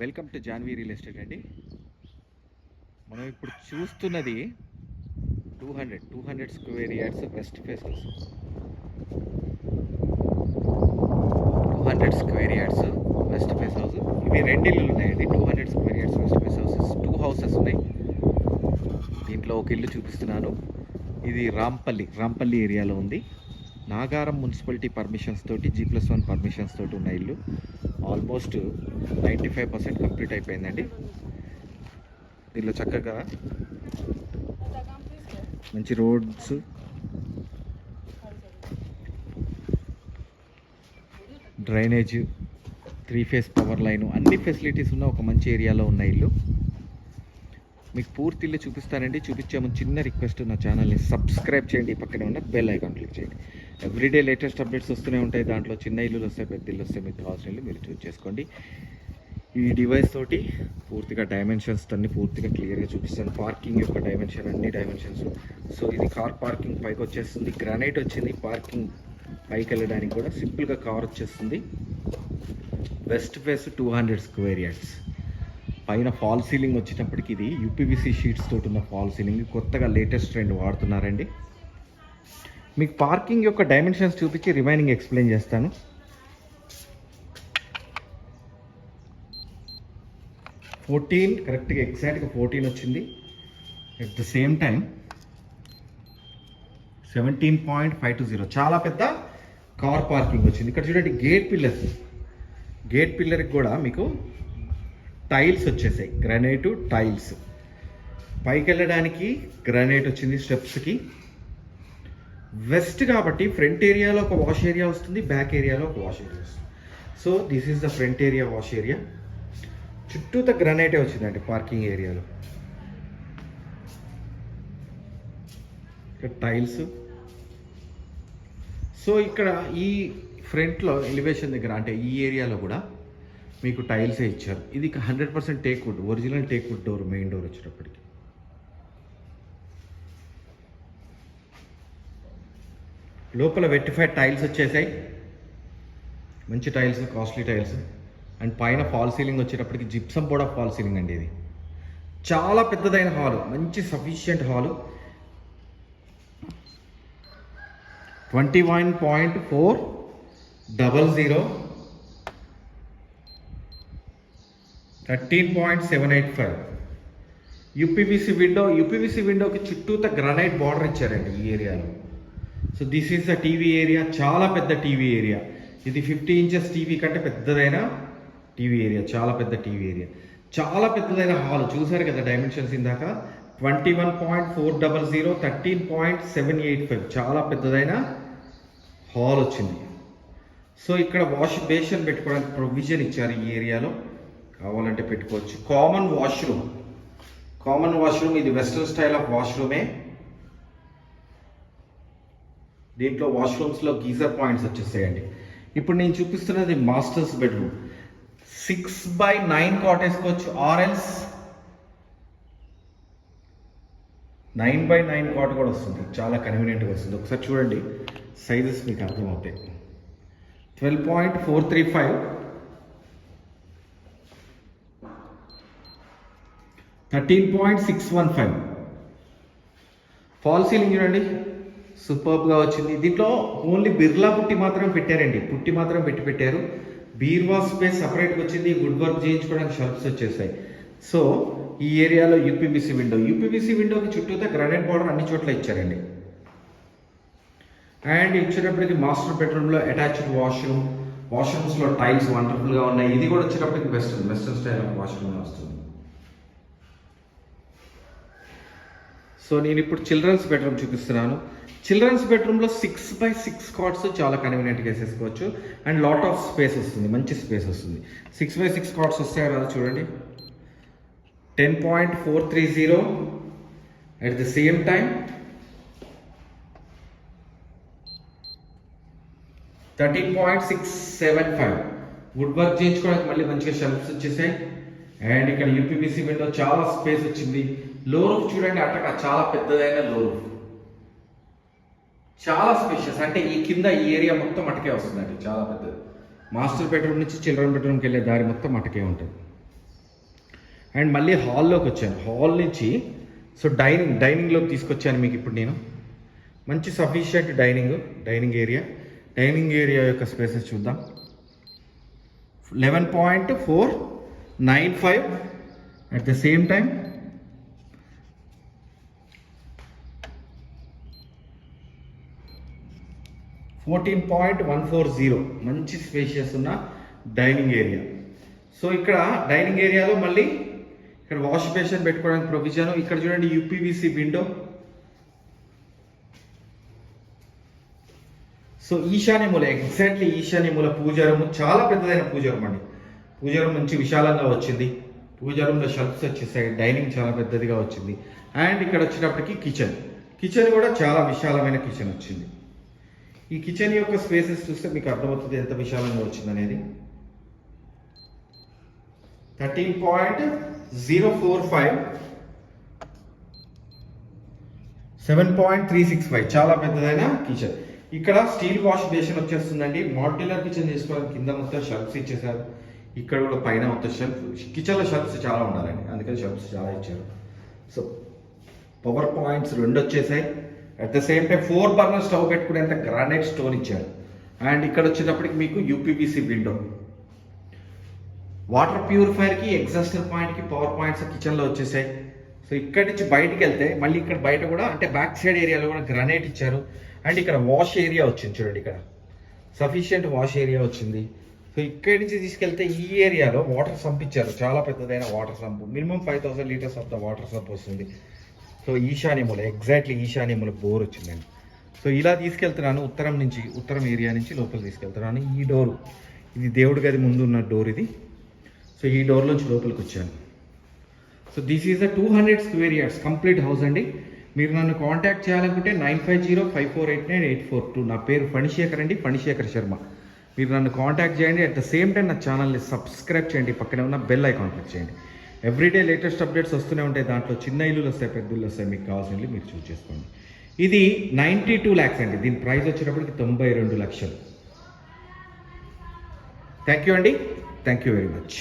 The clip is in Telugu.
Welcome to Janvi real estate అండి. మనం ఇప్పుడు చూస్తున్నది two hundred two hundred square yards west face house two hundred square yards west face house ఇవి రెండు ఇల్లులు ఉన్నాయండి. Two hundred square yards west face houses two houses ఉన్నాయి. దీంట్లో ఒక ఇల్లు చూపిస్తున్నాను. ఇది రాంపల్లి రాంపల్లి ఏరియాలో ఉంది. నాగారం మున్సిపాలిటీ పర్మిషన్స్ తోటి జీ ప్లస్ వన్ పర్మిషన్స్ తోటి ఉన్న ఇల్లు almost ninety five percent complete అయిపోయిందండి. దీనిలో చక్కగా మంచి roads. Drainage three phase power line అన్ని ఫెసిలిటీస్ ఉన్న ఒక మంచి ఏరియాలో ఉన్న ఇల్లు. మీకు పూర్తి ఇల్లు చూపిస్తానండి. చూపించే ముందు చిన్న రిక్వెస్ట్ నా ఛానల్ని సబ్స్క్రైబ్ చేయండి పక్కనే ఉన్న బెల్ ఐకాన్ క్లిక్ చేయండి. ఎవ్రీడే లేటెస్ట్ అప్డేట్స్ వస్తూనే ఉంటాయి. దాంట్లో చిన్న ఇల్లులు వస్తాయి పెద్ద ఇల్లు వస్తాయి. మీకు కావాల్సిన ఇల్లు మీరు చూస్ చేసుకోండి. ఈ డివైస్ తోటి పూర్తిగా డైమెన్షన్స్ అన్ని పూర్తిగా క్లియర్గా చూపిస్తాను. పార్కింగ్ యొక్క డైమెన్షన్ అన్ని డైమెన్షన్స్ సో ఇది కార్ పార్కింగ్ పైకి వచ్చేస్తుంది. గ్రానైట్ వచ్చింది. పార్కింగ్ పైకి వెళ్ళడానికి కూడా సింపుల్గా కార్ వచ్చేస్తుంది. West face two hundred square yards పైన ఫాల్ సీలింగ్ వచ్చినప్పటికీ ఇది యూపీవీసీ షీట్స్ తోటి ఉన్న ఫాల్ సీలింగ్ కొత్తగా లేటెస్ట్ ట్రెండ్ వాడుతున్నారండి. మీకు పార్కింగ్ యొక్క డైమెన్షన్స్ చూపించి రిమైనింగ్ ఎక్స్ప్లెయిన్ చేస్తాను. ఫోర్టీన్ కరెక్ట్గా ఎగ్జాక్ట్గా ఫోర్టీన్ వచ్చింది. At the same time seventeen point five two zero చాలా పెద్ద కార్ పార్కింగ్ వచ్చింది. ఇక్కడ చూడండి గేట్ పిల్లర్స్ గేట్ పిల్లర్కి కూడా మీకు టైల్స్ వచ్చేసాయి. గ్రనైట్ టైల్స్ పైకి వెళ్ళడానికి గ్రనైట్ వచ్చింది స్టెప్స్కి వెస్ట్ కాబట్టి ఫ్రంట్ ఏరియాలో ఒక వాష్ ఏరియా వస్తుంది బ్యాక్ ఏరియాలో ఒక వాష్ ఏరియా వస్తుంది. So this is the front area wash area. చుట్టూత గ్రనైటే వచ్చిందండి పార్కింగ్ ఏరియాలో. ఇక్కడ టైల్స్. సో ఇక్కడ ఈ ఫ్రంట్లో ఎలివేషన్ దగ్గర అంటే ఈ ఏరియాలో కూడా మీకు టైల్సే ఇచ్చారు. ఇది hundred percent teak wood original teak wood door main door వచ్చేటప్పటికి. లోపల వెట్టిఫైడ్ టైల్స్ వచ్చేసాయి. మంచి టైల్స్ కాస్ట్లీ టైల్స్. అండ్ పైన ఫాల్ సీలింగ్ వచ్చేటప్పటికి జిప్సం కూడా ఫాల్ సీలింగ్ అండి ఇది. చాలా పెద్దదైన హాలు మంచి sufficient hall. Twenty one point four double zero. Thirteen point seven eight five. UPVC window UPVC విండోకి చుట్టూత గ్రనైట్ బార్డర్ ఇచ్చారండి ఈ ఏరియాలో. So this is the TV area చాలా పెద్ద టీవీ ఏరియా ఇది ఫిఫ్టీ ఇంచెస్ టీవీ కంటే పెద్దదైన టీవీ ఏరియా చాలా పెద్ద టీవీ ఏరియా చాలా పెద్దదైన హాల్ చూసారు కదా డైమెన్షన్స్ ఇందాక? Twenty one point four double zero thirteen point seven eight five చాలా పెద్దదైన హాల్ వచ్చింది. సో ఇక్కడ వాష్ బేషన్ పెట్టుకోవడానికి ప్రొవిజన్ ఇచ్చారు ఈ ఏరియాలో కావాలంటే పెట్టుకోవచ్చు. కామన్ వాష్రూమ్ కామన్ వాష్రూమ్ ఇది వెస్ట్రన్ స్టైల్ ఆఫ్ వాష్రూమే దీంట్లో వాష్రూమ్స్లో గీజర్ పాయింట్స్ వచ్చేసాయండి ఇప్పుడు నేను చూపిస్తున్నది masters bedroom. Six by nine cot వేసుకోవచ్చు ఆర్ఎల్స్. నైన్ బై నైన్ కాట్ కూడా వస్తుంది. చాలా కన్వీనియంట్గా వస్తుంది. ఒకసారి చూడండి. సైజెస్ మీకు అర్థమవుతాయి. Twelve point four three five. Thirteen point six one five. Fall ceiling చూడండి. సూపర్బ్గా వచ్చింది. దీంట్లో ఓన్లీ బిర్లా పుట్టి మాత్రం పెట్టారండి. పుట్టి మాత్రం పెట్టి పెట్టారు. బీర్వా స్పేస్ సపరేట్గా వచ్చింది. వుడ్ వర్క్ చేయించుకోవడానికి షెల్ఫ్స్ వచ్చేసాయి. సో ఈ ఏరియాలో యూపీబీసీ విండో యూపీబీసీ విండోకి చుట్టూతో గ్రానైట్ బార్డర్ అన్ని చోట్ల ఇచ్చారండి. అండ్ ఇచ్చేటప్పటికి మాస్టర్ బెడ్రూమ్లో అటాచ్డ్ వాష్రూమ్ వాష్రూమ్స్లో టైల్స్ వండర్ఫుల్గా ఉన్నాయి. ఇది కూడా వచ్చేటప్పటికి western western style of washroom వస్తుంది. సో నేను ఇప్పుడు చిల్డ్రన్స్ బెడ్రూమ్ చూపిస్తున్నాను. చిల్డ్రన్స్ బెడ్రూమ్లో సిక్స్ బై సిక్స్ కాట్స్ చాలా కన్వీనియంట్గా వేసేసుకోవచ్చు. అండ్ లాట్ ఆఫ్ స్పేస్ వస్తుంది మంచి స్పేస్ వస్తుంది. సిక్స్ బై సిక్స్ కాట్స్ వస్తాయో కదా చూడండి. Ten point four three zero at the same time thirteen point six seven five wood work చేయించుకోవడానికి మళ్ళీ మంచిగా షెల్ఫ్స్ వచ్చేసాయి. అండ్ ఇక్కడ యూపీపీసీ విండో చాలా స్పేస్ వచ్చింది. లో రూఫ్ చూడండి అట్టక చాలా పెద్దదైన లో రూఫ్ చాలా స్పేషియస్ అంటే ఈ కింద ఈ ఏరియా మొత్తం అటకే వస్తుందండి చాలా పెద్దది. మాస్టర్ బెడ్రూమ్ నుంచి చిల్డ్రన్ బెడ్రూమ్కి వెళ్ళే దారి మొత్తం అటకే ఉంటుంది. అండ్ మళ్ళీ హాల్లోకి వచ్చాను. హాల్ నుంచి సో డైనింగ్ డైనింగ్లోకి తీసుకొచ్చాను మీకు ఇప్పుడు నేను. మంచి sufficient dining dining area dining area యొక్క స్పేసెస్ చూద్దాం. Eleven point four nine five at the same time fourteen point one four zero. మంచి స్పేషియస్ ఉన్న డైనింగ్ ఏరియా. సో ఇక్కడ డైనింగ్ ఏరియాలో మళ్ళీ ఇక్కడ వాష్ బేసిన్ పెట్టుకోవడానికి ప్రొవిజన్. ఇక్కడ చూడండి యూపీవీసీ విండో. సో ఈశాన్య మూల ఎగ్జాక్ట్లీ ఈశాన్య మూల పూజారము. చాలా పెద్దదైన పూజారం అండి పూజారం మంచి విశాలంగా వచ్చింది. పూజారంలో షెల్ఫ్స్ వచ్చేసాయి. డైనింగ్ చాలా పెద్దదిగా వచ్చింది. అండ్ ఇక్కడ వచ్చినప్పటికీ కిచెన్ కిచెన్ కూడా చాలా విశాలమైన కిచెన్ వచ్చింది. ఈ కిచెన్ యొక్క స్పేసెస్ చూస్తే మీకు అర్థమవుతుంది ఎంత విశాలంగా వచ్చిందనేది. Thirteen point zero four five seven point three six five చాలా పెద్దదైన కిచెన్ ఇక్కడ స్టీల్ వాష్ బేసిన్ వచ్చేస్తుందండి. మాడ్యులర్ కిచెన్ చేసుకోవడానికి కింద మొత్తం షెల్ఫ్స్ ఇచ్చేసారు ఇక్కడ కూడా పైన మొత్తం షెల్ఫ్ కిచెన్లో షెల్ఫ్స్ చాలా ఉండాలండి. అందుకని షెల్ఫ్స్ చాలా ఇచ్చారు. సో పవర్ పాయింట్స్ రెండు వచ్చేసాయి. At the same time four burner stove పెట్టుకునేంత granite stone ఇచ్చారు. అండ్ ఇక్కడ వచ్చేటప్పటికి మీకు యూపీపీసీ విండో వాటర్ ప్యూరిఫైర్కి ఎగ్జాస్టర్ పాయింట్కి పవర్ పాయింట్స్ కిచెన్లో వచ్చేసాయి. సో ఇక్కడి నుంచి బయటికి వెళ్తే మళ్ళీ ఇక్కడ బయట కూడా అంటే బ్యాక్ సైడ్ ఏరియాలో కూడా గ్రానైట్ ఇచ్చారు. అండ్ ఇక్కడ వాష్ ఏరియా వచ్చింది చూడండి ఇక్కడ. సఫిషియంట్ వాష్ ఏరియా వచ్చింది. సో ఇక్కడి నుంచి తీసుకెళ్తే ఈ ఏరియాలో వాటర్ సంప్ ఇచ్చారు. చాలా పెద్దదైన water sump. Minimum five thousand litres of the water sump వస్తుంది. సో ఈశాన్యముల ఎగ్జాక్ట్లీ ఈశాన్యముల బోర్ వచ్చిందండి. సో ఇలా తీసుకెళ్తున్నాను ఉత్తరం నుంచి ఉత్తరం ఏరియా నుంచి లోపల తీసుకెళ్తున్నాను. ఈ డోరు ఇది దేవుడి గది ముందు ఉన్న డోర్ ఇది. సో ఈ డోర్ నుంచి లోపలికి వచ్చాను. So this is a two hundred square yards complete house అండి. మీరు నన్ను కాంటాక్ట్ చేయాలనుకుంటే nine five zero five four eight nine eight four two. నా పేరు ఫణిశేఖర్ అండి ఫణిశేఖర్ శర్మ. మీరు నన్ను కాంటాక్ట్ చేయండి. అట్ ద సేమ్ టైం నా ఛానల్ని సబ్స్క్రైబ్ చేయండి. పక్కనే ఉన్న బెల్ ఐకాన్ క్లిక్ చేయండి. ఎవ్రీడే లేటెస్ట్ అప్డేట్స్ వస్తూనే ఉంటాయి. దాంట్లో చిన్న ఇల్లులు వస్తాయి పెద్ద ఇల్లు వస్తాయి. మీకు కావాల్సిన మీరు చూస్ చేసుకోండి. ఇది నైంటీ టూ ల్యాక్స్ అండి. దీని ప్రైస్ వచ్చేటప్పటికి తొంభై రెండు లక్షలు. థ్యాంక్ యూ అండి. Thank you very much